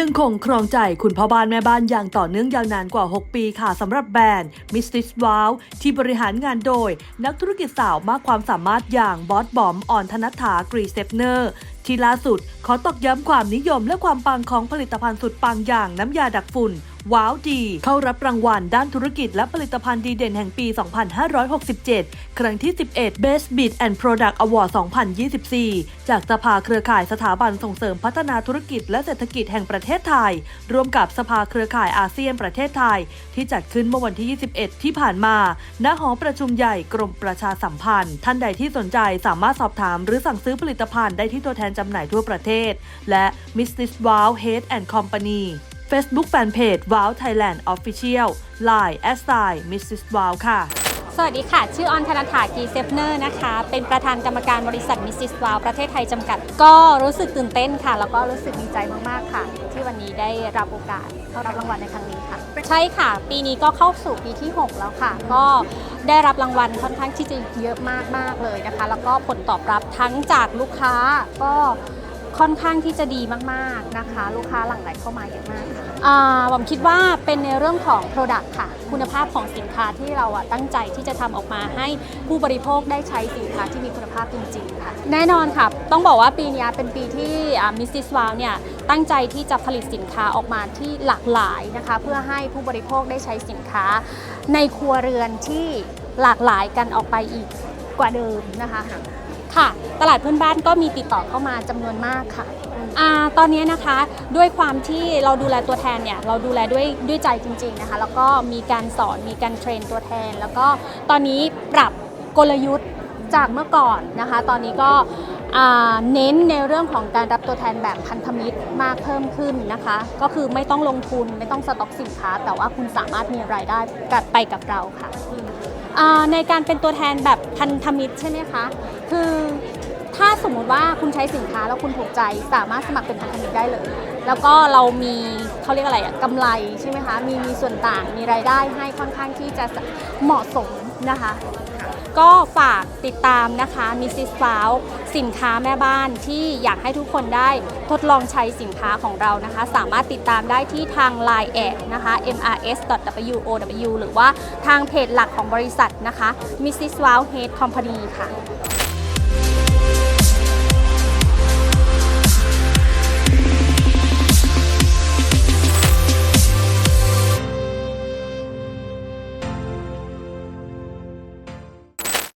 ยังคงครองใจคุณพ่อบ้านแม่บ้านอย่างต่อเนื่องยาวนานกว่า 6 ปีค่ะสำหรับแบรนด์ Mrs. Wow ที่บริหารงานโดย นักธุรกิจสาวมากความสามารถอย่างบอสบอมอ่อนธนัฐถากรีเซปเนอร์ที่ล่าสุดขอตอกย้ำความนิยมและความปังของผลิตภัณฑ์สุดปังอย่างน้ำยาดักฝุ่น ว้าวดี เข้ารับรางวัลด้านธุรกิจและผลิตภัณฑ์ดีเด่นแห่งปี 2567 ครั้งที่ 11 Best Bid and Product Award 2024 จากสภาเครือข่ายสถาบันส่งเสริมพัฒนาธุรกิจและเศรษฐกิจแห่งประเทศไทย ร่วมกับสภาเครือข่ายอาเซียนประเทศไทย ที่จัดขึ้นเมื่อวันที่ 21 ที่ผ่านมา ณ หอประชุมใหญ่กรมประชาสัมพันธ์ ท่านใดที่สนใจสามารถสอบถาม หรือสั่งซื้อผลิตภัณฑ์ได้ที่ตัวแทนจำหน่ายทั่วประเทศ และ Mrs. Wow Head and Company Facebook Fanpage Wow Thailand Official Line s i Mrs. Wow ค่ะ สวัสดีค่ะ ชื่อออนธนถากีเซฟเนอร์นะคะ เป็นประธานกรรมการบริษัทมิสซิสวาวประเทศไทยจำกัด ก็รู้สึกตื่นเต้นค่ะ แล้วก็รู้สึกดีใจมาก ๆ ค่ะ ที่วันนี้ได้รับโอกาสเข้ารับรางวัลในครั้งนี้ค่ะ ใช่ค่ะ ปีนี้ก็เข้าสู่ปีที่ 6 แล้วค่ะ ก็ได้รับรางวัลค่อนข้างที่จะเยอะมาก ๆ เลยนะคะ แล้วก็ผลตอบรับทั้งจากลูกค้าก็ ค่อนข้างที่จะดีมากๆนะคะ ลูกค้าหลั่งไหลเข้ามาเยอะมากค่ะอ่าผมคิดว่าเป็นในเรื่องของ Product ค่ะ คุณภาพของสินค้าที่เราอะตั้งใจที่จะทำออกมาให้ผู้บริโภคได้ใช้สินค้าที่มีคุณภาพจริงๆค่ะแน่นอนค่ะ ต้องบอกว่าปีนี้เป็นปีที่มิสซิสวาวเนี่ยตั้งใจที่จะผลิตสินค้าออกมาที่หลากหลายนะคะ เพื่อให้ผู้บริโภคได้ใช้สินค้า ในครัวเรือนที่หลากหลายกันออกไปอีกกว่าเดิมนะคะ ค่ะ ตลาดเพื่อนบ้านก็มีติดต่อเข้ามาจำนวนมากค่ะอาตอนนี้นะคะด้วยความที่เราดูแลตัวแทนเนี่ยเราดูแลด้วยด้วยใจจริง ๆนะคะ แล้วก็มีการสอนมีการเทรนตัวแทน แล้วก็ตอนนี้ปรับกลยุทธ์จากเมื่อก่อนนะคะ ตอนนี้ก็เน้นในเรื่องของการรับตัวแทนแบบพันธมิตรมากเพิ่มขึ้นนะคะ ก็คือไม่ต้องลงทุนไม่ต้องสต็อกสินค้า แต่ว่าคุณสามารถมีรายได้กลับไปกับเราค่ะ ในการเป็นตัวแทนแบบพันธมิตรใช่ไหมคะ คือถ้าสมมุติว่าคุณใช้สินค้าแล้วคุณถูกใจสามารถสมัครเป็นพันธมิตรได้เลย แล้วก็เรามีเขาเรียกอะไรอะกำไรใช่ไหมคะมีมีส่วนต่างมีรายได้ให้ค่อนข้างที่จะเหมาะสมนะคะ ก็ฝากติดตามนะคะมิสซิสฟาว สินค้าแม่บ้านที่อยากให้ทุกคนได้ทดลองใช้สินค้าของเรานะคะ สามารถติดตามได้ที่ทาง Line แอดนะคะ mrs.wow หรือว่าทางเพจหลักของบริษัทนะคะ Mrs. Wow Head Company ค่ะ